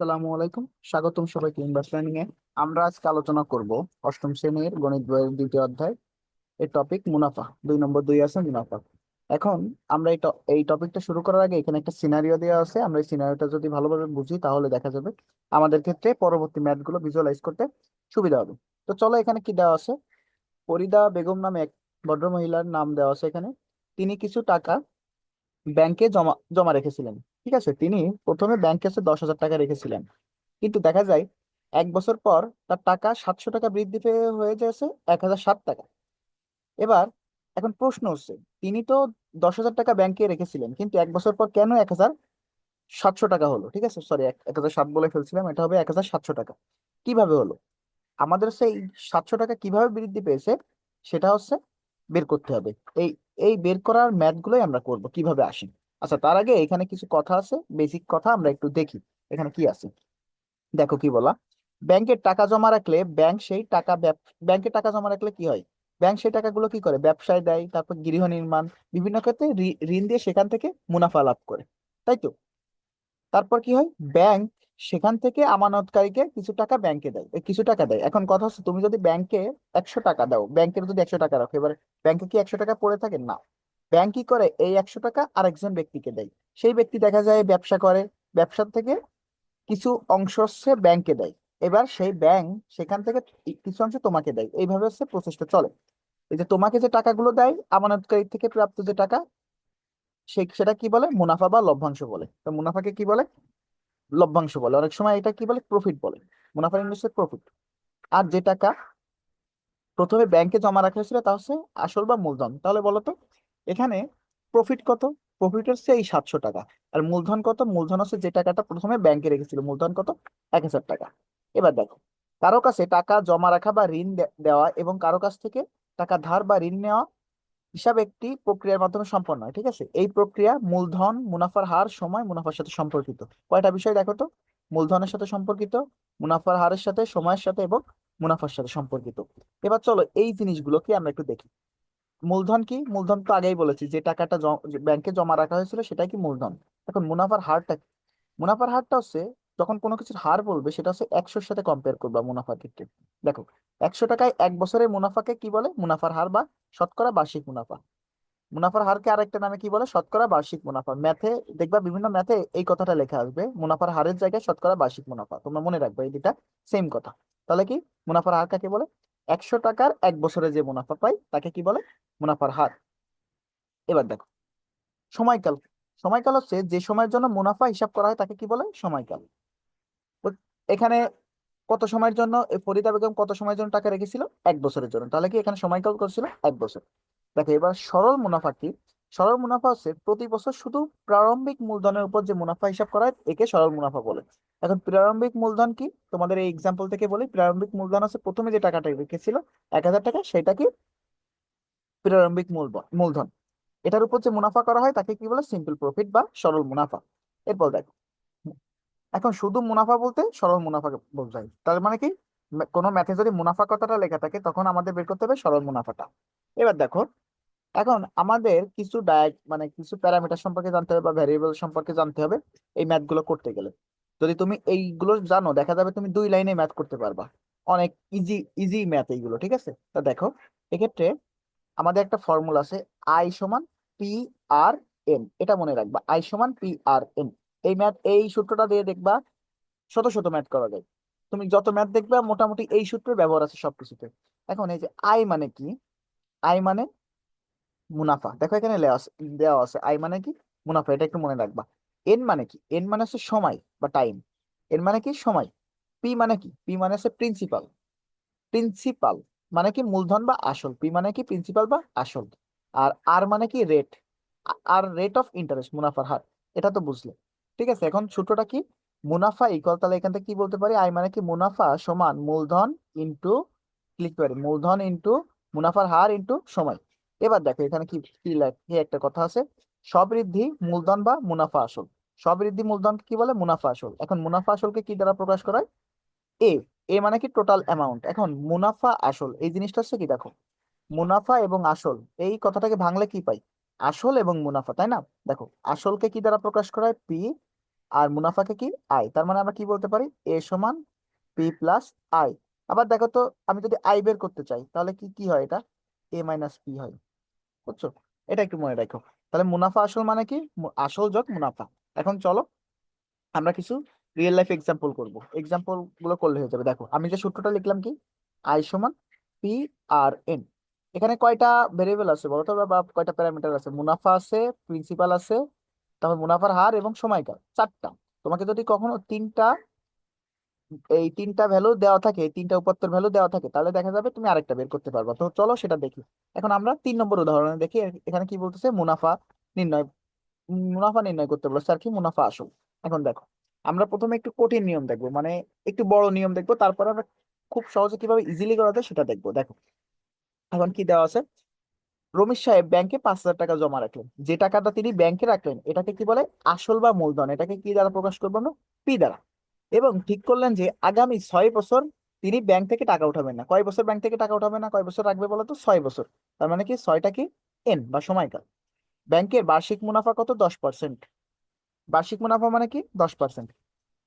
আসসালামু আলাইকুম। স্বাগতম সবাইকে ইনভার্স লার্নিং এ। আমরা আজকে আলোচনা করব অষ্টম শ্রেণির গণিত বইয়ের দ্বিতীয় অধ্যায় এর টপিক মুনাফা। দুই নম্বর দুই আছে মুনাফা। এখন আমরা এই এই টপিকটা শুরু করার আগে এখানে একটা সিনারিও দেওয়া আছে। আমরা এই সিনারিওটা যদি ভালোভাবে বুঝি তাহলে দেখা যাবে আমাদের ক্ষেত্রে পরবর্তী ম্যাথগুলো ভিজুয়ালাইজ করতে সুবিধা হবে। তো চলো এখানে কি দেওয়া আছে? ফরিদা বেগম নামে এক ভদ্র মহিলার নাম দেওয়া আছে এখানে। তিনি কিছু টাকা ব্যাংকে জমা জমা রেখেছিলেন। ঠিক আছে, তিনি প্রথমে ব্যাংকে আছে দশ হাজার টাকা রেখেছিলেন। কিন্তু দেখা যায়, এক বছর পর তার টাকা সাতশো টাকা বৃদ্ধি পেয়ে হয়ে যাচ্ছে এক হাজার সাত টাকা। এবার এখন প্রশ্ন হচ্ছে, তিনি তো দশ হাজার টাকা ব্যাংকে রেখেছিলেন, কিন্তু এক বছর পর কেন এক হাজার সাতশো টাকা হলো? ঠিক আছে সরি এক হাজার সাত বলে ফেলছিলাম, এটা হবে এক হাজার সাতশো টাকা। কীভাবে হলো? আমাদের সেই সাতশো টাকা কীভাবে বৃদ্ধি পেয়েছে, সেটা হচ্ছে বের করতে হবে। এই এই বের করার ম্যাথ গুলোই আমরা করব, কীভাবে আসে। আচ্ছা তার আগে এখানে কিছু কথা আছে বেসিক কথা, আমরা একটু দেখি, এখানে কি আছে? দেখো কি বলা ব্যাংকে টাকা জমা রাখলে ব্যাংক সেই টাকা ব্যাংকে টাকা জমা রাখলে কি হয়? ব্যাংক সেই টাকাগুলো কি করে? ব্যবসায় দেয়, তারপর গৃহ নির্মাণ, বিভিন্ন ক্ষেত্রে ঋণ দিয়ে সেখান থেকে মুনাফা লাভ করে, তাই তো? তারপর কি হয়? ব্যাংক সেখান থেকে আমানতকারীকে কিছু টাকা ব্যাংকে দেয় কিছু টাকা দেয়। এখন কথা হচ্ছে, তুমি যদি ব্যাংকে একশো টাকা দাও, ব্যাংকের যদি একশো টাকা রাখো, এবার ব্যাংকে কি একশো টাকা পড়ে থাকে? না। ব্যাংক কি করে এই একশো টাকা আরেকজন ব্যক্তিকে দেয়? সেই ব্যক্তি দেখা যায় ব্যবসা করে ব্যবসা থেকে কিছু অংশ হচ্ছে ব্যাংকে দেয়। এবার সেই ব্যাংক সেখান থেকে কিছু অংশ তোমাকে দেয়। এইভাবে হচ্ছে প্রসেসটা চলে। এই যে তোমাকে যে টাকাগুলো দেয় আমানতকারী থেকে প্রাপ্ত যে টাকা, সে সেটা কি বলে? মুনাফা বা লভ্যাংশ বলে। তো মুনাফাকে কি বলে? লভ্যাংশ বলে। অনেক সময় এটা কি বলে? প্রফিট বলে। মুনাফার ইংলিশে প্রফিট আর যে টাকা প্রথমে ব্যাংকে জমা রাখা হয়েছিল তা হচ্ছে আসল বা মূলধন। তাহলে বলো তো এখানে প্রফিট কত? প্রফিট হচ্ছে এই সাতশো টাকা। আর মূলধন কত? মূলধন হচ্ছে যে টাকাটা প্রথমে ব্যাংকে রেখেছিল। মূলধন কত? এক হাজার টাকা। এবার দেখো, কারও কাছে টাকা জমা রাখা বা ঋণ দেওয়া এবং কারও কাছ থেকে টাকা ধার বা ঋণ নেওয়া হিসাব একটি প্রক্রিয়ার মাধ্যমে সম্পন্ন হয়, ঠিক আছে? এই প্রক্রিয়া মূলধন, মুনাফার হার, সময়, মুনাফার সাথে সম্পর্কিত। কয়টা বিষয় দেখো তো? মূলধনের সাথে সম্পর্কিত, মুনাফার হারের সাথে, সময়ের সাথে এবং মুনাফার সাথে সম্পর্কিত। এবার চলো এই জিনিসগুলোকে আমরা একটু দেখি। মূলধন কি? মূলধন তো আগেই বলেছি, যে টাকাটা ব্যাংকে জমা রাখা হয়েছিল সেটাই কি মূলধন? এখন মুনাফার হারটা মুনাফার হারটা হচ্ছে, যখন কোনো কিছুর হার বলবে সেটা হচ্ছে একশোর সাথে কম্পেয়ার করবা মুনাফার ক্ষেত্রে। দেখো, একশো টাকায় এক বছরের মুনাফাকে কি বলে? মুনাফার হার বা শতকরা বার্ষিক মুনাফা। মুনাফার হারকে আরেকটা নামে কি বলে? শতকরা বার্ষিক মুনাফা। ম্যাথে দেখবা বিভিন্ন ম্যাথে এই কথাটা লেখা আসবে, মুনাফার হারের জায়গায় শতকরা বার্ষিক মুনাফা। তোমরা মনে রাখবে এই দুটা সেম কথা। তাহলে কি? মুনাফার হার কাকে বলে? একশো টাকার এক বছরে যে মুনাফা পাই তাকে কি বলে? মুনাফার হার। এবার দেখো, সময়কাল। সময়কাল হচ্ছে যে সময়ের জন্য মুনাফা হিসাব করা হয়, তাকে কি বলে? সময়কাল। এখানে কত সময়ের জন্য ফরিদা বেগম কত সময়ের জন্য টাকা রেখেছিল? এক বছরের জন্য। তাহলে কি এখানে সময়কাল করছিল? এক বছর। দেখো, এবার সরল মুনাফা কি? সরল মুনাফা হচ্ছে প্রতি বছর শুধু প্রারম্ভিক মূলধনের উপর যে মুনাফা হিসাব করা হয়, একে সরল মুনাফা বলে। এখন প্রারম্ভিক মূলধন কি? তোমাদের এই এক্সাম্পল থেকে বলি, প্রারম্ভিক মূলধন হচ্ছে প্রথমে যে টাকাটা রেখেছিল, এক হাজার টাকা, সেটা কি? প্রারম্ভিক মূলধন। এটার উপর যে মুনাফা করা হয়, তাকে কি বলে? সিম্পল প্রফিট বা সরল মুনাফা। এরপর দেখো, এখন শুধু মুনাফা বলতে সরল মুনাফা বোঝায়। তার মানে কি? কোনো ম্যাথে যদি মুনাফা কথাটা লেখা থাকে, তখন আমাদের বের করতে হবে সরল মুনাফাটা। এবার দেখো এখন আমাদের কিছু ডায় মানে কিছু প্যারামিটার সম্পর্কে জানতে হবে বা ভ্যারিয়েবল সম্পর্কে জানতে হবে এই ম্যাথগুলো করতে গেলে। যদি তুমি এইগুলো জানো, দেখা যাবে তুমি দুই লাইনে ম্যাথ করতে পারবা। অনেক ইজি ইজি ম্যাথ এইগুলো, ঠিক আছে? তা দেখো, এক্ষেত্রে আমাদের একটা ফর্মুলা আছে আই সমান পি আর এন এটা মনে রাখবা আই সমান পি আর এন এই ম্যাথ এই সূত্রটা দিয়ে দেখবা শত শত ম্যাথ করা যায়। তুমি যত ম্যাথ দেখবা, মোটামুটি এই সূত্রের ব্যবহার আছে সবকিছুতে। এখন এই যে আই মানে কি? আই মানে মুনাফা। দেখো এখানে দেওয়া আছে। আই মানে কি? মুনাফা। এটা একটু মনে রাখবা। এন মানে কি? এন মানে হচ্ছে সময় বা টাইম এন মানে কি? সময়। পি মানে কি? পি মানে হচ্ছে প্রিন্সিপাল প্রিন্সিপাল মানে কি? মূলধন বা আসল। পি মানে কি? প্রিন্সিপাল বা আসল। আর আর মানে কি? Rate R rate of interest মুনাফার হার। এটা তো বুঝলে। ঠিক আছে? এখন সূত্রটা কি? মুনাফা ইকুয়াল তাহলে এখান থেকে কি বলতে পারি? আই মানে কি? মুনাফা সমান মূলধন ইন্টু ক্লিক পারি মূলধন ইন্টু মুনাফার হার ইন্টু সময়। এবার দেখো, এখানে কি কি একটা কথা আছে? সবৃদ্ধি মূলধন বা মুনাফা আসল। সবৃদ্ধি মূলধনকে কি বলে? মুনাফা আসল। এখন মুনাফা আসলকে কি দ্বারা প্রকাশ করা হয় এ এ মানে কি? টোটাল অ্যামাউন্ট এখন মুনাফা আসল, এই জিনিসটা হচ্ছে কি দেখো? মুনাফা এবং আসল, এই কথাটাকে ভাঙলে কি পাই? আসল এবং মুনাফা, তাই না? দেখো, আসলকে কি দ্বারা প্রকাশ করা হয় পি আর মুনাফাকে কি? আই তার মানে আমরা কি বলতে পারি? এ সমান পি প্লাস আই আবার দেখো তো, আমি যদি আই বের করতে চাই, তাহলে কি কি হয় এটা? এ মাইনাস পি হয়। বুঝছ? এটা একটু মনে রাখো। তাহলে মুনাফা আসল মানে কি? আসল যোগ মুনাফা। এখন চলো, আমরা কিছু রিয়েল লাইফ এক্সাম্পল করব। এক্সাম্পলগুলো করলে হয়ে যাবে। দেখো, আমি যে সূত্রটা লিখলাম কি? আই সমান পি আর এন এখানে কয়টা ভেরিয়েবল আছে বলো তো? বা কয়টা প্যারামিটার আছে? মুনাফা আছে প্রিন্সিপাল আছে, তারপর মুনাফার হার এবং সময়কাল। চারটা। তোমাকে যদি কখনো তিনটা এই তিনটা ভ্যালু দেওয়া থাকে, এই তিনটা উপাত্তর ভ্যালু দেওয়া থাকে, তাহলে দেখা যাবে তুমি আরেকটা বের করতে পারবা। তো চলো সেটা দেখি। এখন আমরা তিন নম্বর উদাহরণে দেখি এখানে কি বলতেছে? মুনাফা নির্ণয় মুনাফা নির্ণয় করতে বলছে আর কি মুনাফা আসল? এখন দেখো, আমরা প্রথমে একটু কঠিন নিয়ম দেখব মানে একটু বড় নিয়ম দেখব, তারপর আমরা খুব সহজে কীভাবে ইজিলি করা যায় সেটা দেখব। দেখো, এখন কি দেওয়া আছে? রমেশ সাহেব ব্যাংকে পাঁচ হাজার টাকা জমা রাখলেন। যে টাকাটা তিনি ব্যাংকে রাখলেন, এটাকে কি বলে? আসল বা মূলধন, এটাকে কি দ্বারা প্রকাশ করব আমরা? পি দ্বারা। এবং ঠিক করলেন যে আগামী ছয় বছর তিনি ব্যাংক থেকে টাকা উঠাবেন না। কয় বছর ব্যাংক থেকে টাকা উঠাবেন না? কয় বছর রাখবে বলো তো ছয় বছর। তার মানে কি? ছয়টা কি? এন বা সময়কাল। ব্যাংকের বার্ষিক মুনাফা কত? দশ পার্সেন্ট বার্ষিক মুনাফা মানে কি? দশ পার্সেন্ট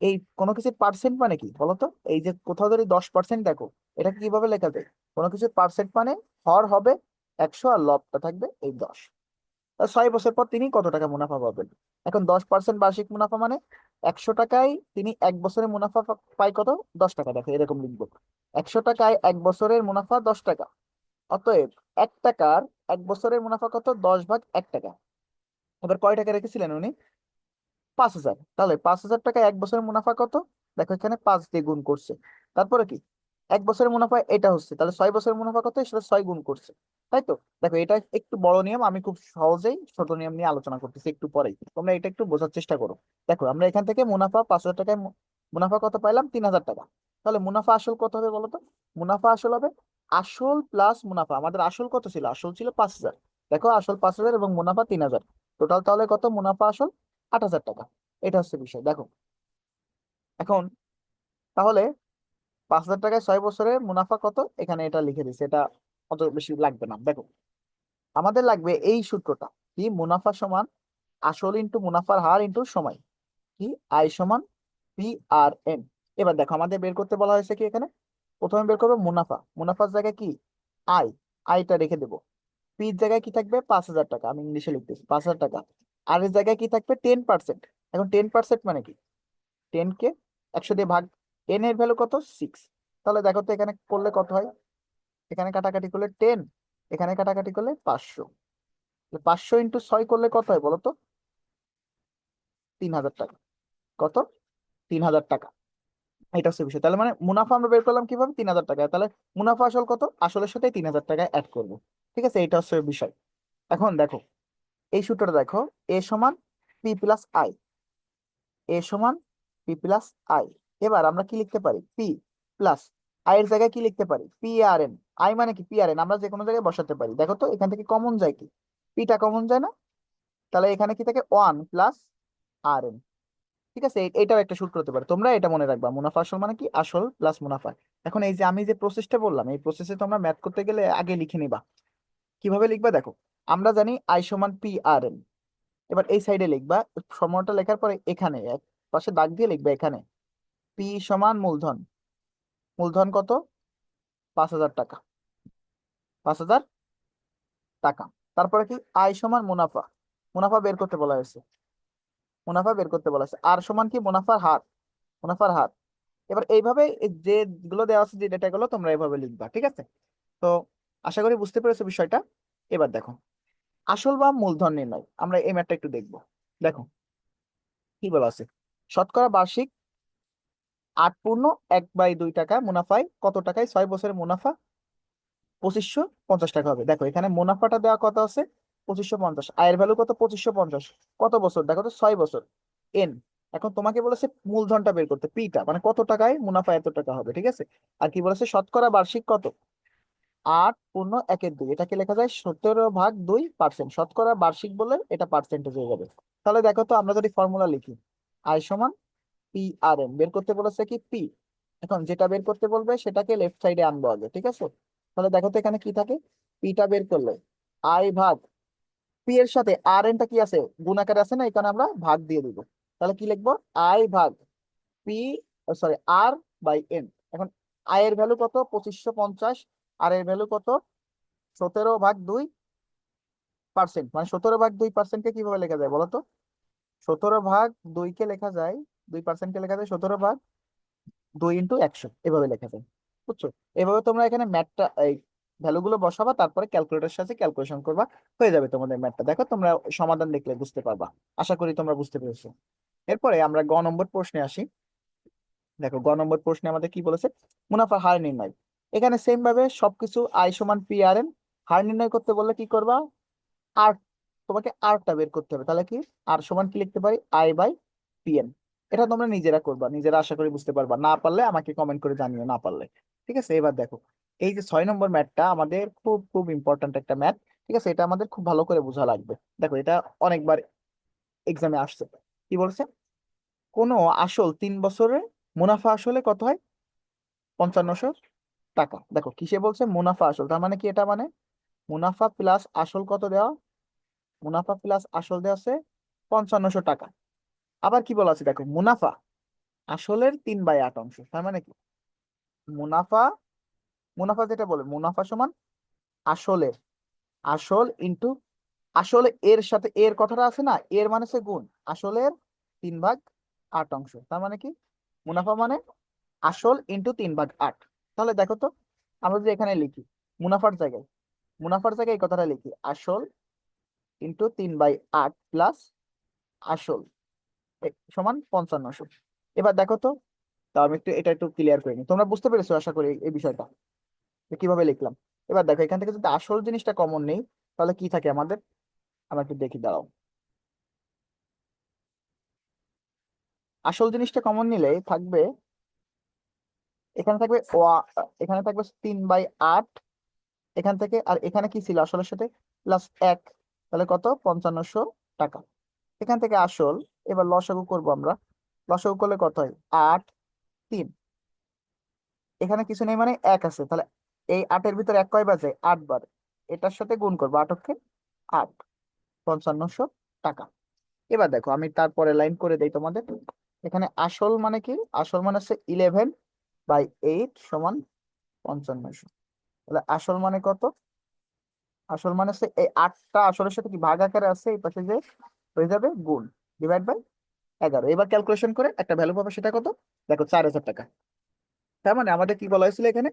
এই কোনো কিছুর পার্সেন্ট মানে কি বলতো? এই যে কোথাও যদি দশ পার্সেন্ট দেখো, এটা কীভাবে লেখা যায়? কোনো কিছুর পার্সেন্ট মানে হর হবে একশো আর লবটা থাকবে এই দশ। ছয় বছর পর তিনি কত টাকা মুনাফা পাবেন? এখন দশ পার্সেন্ট বার্ষিক মুনাফা মানে একশো টাকায় তিনি এক বছরের মুনাফা পায় কত? দশ টাকা, দেখো, এরকম লিখব। একশো টাকায় এক বছরের মুনাফা দশ টাকা। অতএব এক টাকার এক বছরের মুনাফা কত? দশ ভাগ এক টাকা। এবার কয় টাকা রেখেছিলেন উনি? পাঁচ হাজার। তাহলে পাঁচ হাজার টাকা এক বছরের মুনাফা কত? দেখো এখানে পাঁচ দিয়ে গুণ করছে। তারপরে কি? এক বছরের মুনাফা এটা হচ্ছে, তাহলে ছয় বছরের মুনাফা কত? সেটা ছয় গুণ করছে, তাই তো? দেখো, এটা একটু বড় নিয়ম, আমি খুব সহজেই ছোট নিয়ম নিয়ে আলোচনা করতেছি একটু পরেই। তোমরা এটা একটু বোঝার চেষ্টা করো। দেখো, আমরা এখান থেকে মুনাফা পাঁচ হাজার টাকায় মুনাফা কত পাইলাম? তিন হাজার টাকা। তাহলে মুনাফা আসল কত হবে বলো তো মুনাফা আসল হবে আসল প্লাস মুনাফা। আমাদের আসল কত ছিল? আসল ছিল পাঁচ হাজার। দেখো, আসল পাঁচ হাজার এবং মুনাফা তিন হাজার। টোটাল তাহলে কত? মুনাফা আসল আট হাজার টাকা। এটা হচ্ছে বিষয়। দেখো, এখন তাহলে পাঁচ হাজার টাকায় ছয় বছরের মুনাফা কত? এখানে এটা লিখে দিচ্ছে এটা অত বেশি লাগবে না। দেখো, আমাদের লাগবে এই সূত্রটা, কি মুনাফা সমান আসল ইন্টু মুনাফার হার ইন্টু সময়, কি? আই সমান পি আর এন এবার দেখো, আমাদের বের করতে বলা হয়েছে কি এখানে? প্রথমে বের করব মুনাফা। মুনাফার জায়গায় কি? আই আইটা রেখে দেবো। পির জায়গায় কি থাকবে? পাঁচ হাজার টাকা। আমি ইংলিশে লিখতেছি পাঁচ হাজার টাকা। আর এর জায়গায় কি থাকবে? Ten percent. এখন টেন পার্সেন্ট মানে কি? টেন কে একশো দিয়ে ভাগ এন এর ভ্যালু কত? সিক্স তাহলে দেখো তো এখানে করলে কত হয়? এখানে কাটাকাটি করলে টেন এখানে কাটাকাটি করলে পাঁচশো। পাঁচশো ইন্টু ছয় করলে কত হয় বলো তো তিন হাজার টাকা। কত? তিন হাজার টাকা। এটা হচ্ছে বিষয়। তাহলে মানে মুনাফা আমরা বের করলাম কীভাবে? তিন হাজার টাকা তাহলে মুনাফা আসল কত? আসলের সাথে তিন হাজার টাকা অ্যাড করব। ঠিক আছে? এটা হচ্ছে বিষয়। এখন দেখো, এই সূত্রটা দেখো এ সমান পি প্লাস আই এ সমান পি প্লাস আই এবার আমরা কি লিখতে পারি? পি প্লাস আই এর জায়গায় কি লিখতে পারি? পি আর এন আই মানে কি? পি আর এন আমরা যে কোনো জায়গায় বসাতে পারি। দেখো তো, এখান থেকে কমন যায় কি? পিটা কমন যায় না? তাহলে এখানে কি থাকে? ওয়ান প্লাস আর এন ঠিক আছে? এটাও একটা সূত্র হতে পারে। তোমরা এটা মনে রাখবা। মুনাফা আসল মানে কি? আসল প্লাস মুনাফা। এখন এই যে আমি যে প্রসেসটা বললাম, এই প্রসেসে তোমরা ম্যাথ করতে গেলে আগে লিখে নিবা। কীভাবে লিখবা? দেখো, আমরা জানি আই সমান পি আর এন এবার এই সাইডে লিখবা। সময়টা লেখার পরে এখানে, এক পাশে দাগ দিয়ে লিখবা এখানে। পি সমান মূলধন। মূলধন কত? পাঁচ হাজার টাকা। পাঁচ হাজার টাকা। তারপরে কি? আই সমান মুনাফা। মুনাফা বের করতে বলা হয়েছে। মুনাফা বের করতে বলা হয়েছে। আর সমান কি? মুনাফার হার। মুনাফার হার। এবার এইভাবে যেগুলো দেওয়া আছে, যে ডেটাগুলো তোমরা এইভাবে লিখবা, ঠিক আছে? তো আশা করি বুঝতে পেরেছ বিষয়টা। এবার দেখো। আসল বা মূলধন নির্ণয়। আমরা এই ম্যাথটা একটু দেখব। দেখো। কি বলা আছে? শতকরা বার্ষিক আট পূর্ণ, এক বাই দুই টাকা মুনাফায় কত টাকায়? ছয় বছরের মুনাফা? পঁচিশশো পঞ্চাশ টাকা হবে। দেখো, এখানে মুনাফাটা দেওয়া কত আছে? পঁচিশশো পঞ্চাশ। আয়ের ভ্যালু কত? পঁচিশশো পঞ্চাশ। কত বছর? দেখো তো, ছয় বছর। এন এখন তোমাকে বলেছে মূলধনটা বের করতে। পিটা মানে কত টাকায় মুনাফা এত টাকা হবে, ঠিক আছে? আর কি বলেছে? শতকরা বার্ষিক কত? আট পূর্ণ, একের দুই। এটাকে লেখা যায় সতেরো ভাগ দুই পার্সেন্ট শতকরা বার্ষিক বলে এটা পার্সেন্টেজ হয়ে যাবে। তাহলে দেখো তো, আমরা যদি ফর্মুলা লিখি, আয় সমান পি আর এন বের করতে বলেছে কি পি এখন যেটা বের করতে বলবে সেটাকে লেফট সাইডে আনব আগে ঠিক আছে? তাহলে দেখো তো এখানে কি থাকে? পিটা বের করলে। আই ভাগ পি এর সাথে আর এনটা কি আছে? গুণ আকারে আছে না, এখানে আমরা ভাগ দিয়ে দিব। তাহলে কি লিখব? আই ভাগ P sorry R by N এখন আই এর ভ্যালু কত? পঁচিশশো পঞ্চাশ। আর এর ভ্যালু কত? সতেরো ভাগ দুই পার্সেন্ট মানে সতেরো ভাগ দুই পার্সেন্টকে কীভাবে লেখা যায় বলতো সতেরো ভাগ দুইকে লেখা যায় দুই পার্সেন্টকে লেখা যায় সতেরো ভাগ দুই ইন্টু একশো, এভাবে লেখা যায়, বুঝছ? এভাবে তোমরা এখানে ম্যাথটা এই ভ্যালুগুলো বসাবা, তারপরে ক্যালকুলেটরের সাথে ক্যালকুলেশন করবা, হয়ে যাবে তোমাদের ম্যাথটা দেখো, তোমরা সমাধান দেখলে বুঝতে পারবা। আশা করি তোমরা বুঝতে পেরেছ। এরপরে আমরা গ নম্বর প্রশ্নে আসি। দেখো, গ নম্বর প্রশ্নে আমাদের কি বলেছে? মুনাফা, হার নির্ণয়। এখানে সেম ভাবে সবকিছু আই সমান পি আর এন হার নির্ণয় করতে বললে কি করবা? আর তোমাকে আরটা বের করতে হবে। তাহলে কি? আর সমান কি লিখতে পারি? আই বাই পি এন এটা তোমরা নিজেরা করবা, নিজেরা আশা করি বুঝতে পারবা। না পারলে আমাকে কমেন্ট করে জানিও, না পারলে। ঠিক আছে? এবার দেখো, এই যে ছয় নম্বর ম্যাথটা আমাদের খুব খুব ইম্পর্ট্যান্ট একটা ম্যাথ ঠিক আছে? এটা আমাদের খুব ভালো করে বোঝা লাগবে। দেখো, এটা অনেকবার এক্সামে আসছে। কি বলছে? কোনো আসল তিন বছরে মুনাফা আসলে কত হয়? পঞ্চান্নশো টাকা। দেখো, কিসে বলছে? মুনাফা আসল। তার মানে কি এটা মানে? মুনাফা প্লাস আসল কত দেওয়া? মুনাফা প্লাস আসল দেওয়া আছে পঞ্চান্নশো টাকা। আবার কি বলা আছে? দেখো, মুনাফা আসলের তিন বাই আট অংশ, তার মানে কি? মুনাফা মুনাফা যেটা বলে, মুনাফা সমান আসলের আসল ইন্টু আসলে এর সাথে, এর কথাটা আছে না? এর মানে হচ্ছে গুণ, আসলের তিন ভাগ আট অংশ, তার মানে কি? মুনাফা মানে আসল ইন্টু তিন ভাগ আট। তাহলে দেখো তো, আমরা যদি এখানে লিখি, মুনাফার জায়গায় মুনাফার জায়গায় এই কথাটা লিখি, আসল ইন্টু তিন বাই আট প্লাস আসল। সমান পঞ্চান্নশো। এবার দেখো তো, তা আমি একটু, এটা একটু ক্লিয়ার করে নিই। তোমরা বুঝতে পেরেছ আশা করি এই- বিষয়টা কীভাবে লিখলাম। এবার দেখো, এখান থেকে যদি আসল জিনিসটা কমন নেই, তাহলে কি থাকে আমাদের? আমরা একটু দেখি, দাঁড়াও। আসল জিনিসটা কমন নিলে থাকবে, এখানে থাকবে এখানে থাকবে তিন বাই আট, এখান থেকে, আর এখানে কি ছিল আসলের সাথে? প্লাস এক, তাহলে কত? পঞ্চান্নশো টাকা। এখান থেকে আসল এবার লসাগু করব আমরা। লসাগু করলে কত হয়? আট, তিন। এখানে কিছু নেই মানে এক আছে। তাহলে এই আটের ভিতরে এক কয়বার বাজে? আট বার এটার সাথে গুণ করব আটকে আট। পঞ্চান্নশো টাকা। এবার দেখো, আমি তারপরে লাইন করে দেই তোমাদের। এখানে আসল মানে কি? আসল মানে হচ্ছে ইলেভেন বাই এইট সমান পঞ্চান্নশো। তাহলে আসল মানে কত? আসল মানে হচ্ছে এই আটটা আসলের সাথে কি ভাগ আকারে আছে? এই পাশে যে হয়ে যাবে গুণ। ডিভাইড বাই এগারো। এবার ক্যালকুলেশন করে একটা ভ্যালু পাবে সেটা কত? দেখো চার হাজার টাকা। তার মানে আমাদের কি বলা হয়েছিল এখানে?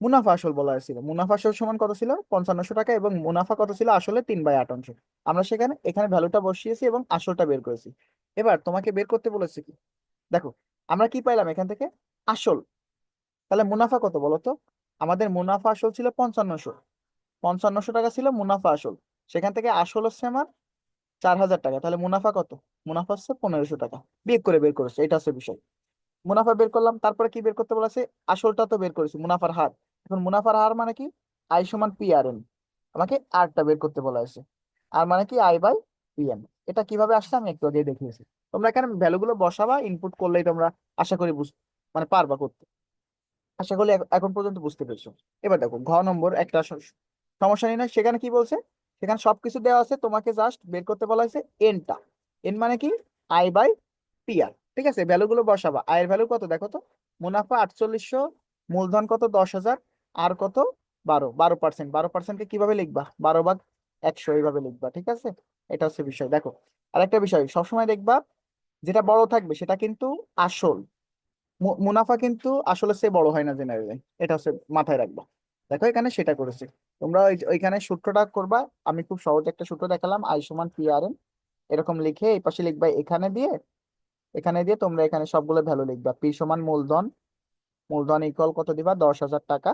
মুনাফা আসল বলা হয়েছিল। মুনাফা আসল সমান কত ছিল? পঞ্চান্নশো টাকা এবং মুনাফা কত ছিল? আসলে তিন বাই আট অংশ। আমরা সেখানে, এখানে ভ্যালুটা বসিয়েছি এবং আসলটা বের করেছি। এবার তোমাকে বের করতে বলেছে কি? দেখো, আমরা কি পাইলাম এখান থেকে? আসল। তাহলে মুনাফা কত বলো তো? আমাদের মুনাফা আসল ছিল পঞ্চান্নশো। পঞ্চান্নশো টাকা ছিল মুনাফা আসল। সেখান থেকে আসল হচ্ছে আমার চার হাজার টাকা। তাহলে মুনাফা কত? মুনাফা হচ্ছে পনেরোশো টাকা। বিয়োগ করে বের করেছে, এটা হচ্ছে বিষয়। মুনাফা বের করলাম, তারপরে কি বের করতে বলেছে? আসলটা তো বের করেছি, মুনাফার হার। এখন মুনাফার হার মানে কি? আই সমান পি আর এন আমাকে আরটা বের করতে বলা হয়েছে। আর মানে কি? আই বাই পি এন এটা কীভাবে আসছে আমি একটু আগে দেখিয়েছি। তোমরা এখানে ভ্যালুগুলো বসাবা ইনপুট করলেই তোমরা আশা করি বুঝ মানে পারবা করতে। আশা করি এখন পর্যন্ত বুঝতে পেরেছ। এবার দেখো, ঘ নম্বর একটা সমস্যা নেই না সেখানে কি বলছে? সেখানে সবকিছু দেওয়া আছে, তোমাকে জাস্ট বের করতে বলা হয়েছে এনটা এন মানে কি? আই বাই পি আর ঠিক আছে? ভ্যালুগুলো বসাবা। আয়ের ভ্যালু কত? দেখো তো, মুনাফা আটচল্লিশশো, মূলধন কত? দশ হাজার আর কত? বারো। বারো পার্সেন্ট বারো পার্সেন্টকে কীভাবে লিখবা? বারো ভাগ একশো, এইভাবে লিখবা, ঠিক আছে? এটা হচ্ছে বিষয়। দেখো আর একটা বিষয়, সবসময় দেখবা যেটা বড় থাকবে সেটা কিন্তু আসল। মুনাফা কিন্তু আসলে সে বড় হয় না জেনারেলি এটা হচ্ছে মাথায় রাখবা। দেখো এখানে সেটা করেছে। তোমরা ওইখানে সূত্রটা করবা, আমি খুব সহজ একটা সূত্র দেখালাম, আই সমান পি আর এন। এরকম লিখে এই পাশে লিখবা এখানে দিয়ে এখানে দিয়ে তোমরা এখানে সবগুলো ভ্যালু লিখবা। পি সমান মূলধন মূলধন ইকুয়াল কত দিবা? দশ হাজার টাকা।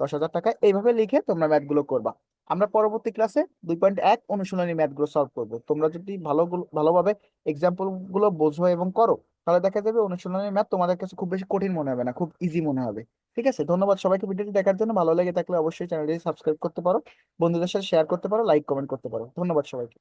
দশ হাজার টাকা, এইভাবে লিখে তোমরা ম্যাথগুলো করবা। আমরা পরবর্তী ক্লাসে দুই পয়েন্ট এক অনুশীলনী ম্যাথগুলো সলভ করব। তোমরা যদি ভালো ভালোভাবে এক্সাম্পলগুলো বোঝো এবং করো, তাহলে দেখা যাবে অনুশীলনী ম্যাথ তোমাদের কাছে খুব বেশি কঠিন মনে হবে না, খুব ইজি মনে হবে। ঠিক আছে? ধন্যবাদ সবাইকে ভিডিওটি দেখার জন্য। ভালো লেগে থাকলে অবশ্যই চ্যানেলটি সাবস্ক্রাইব করতে পারো। বন্ধুদের সাথে শেয়ার করতে পারো লাইক কমেন্ট করতে পারো। ধন্যবাদ সবাইকে।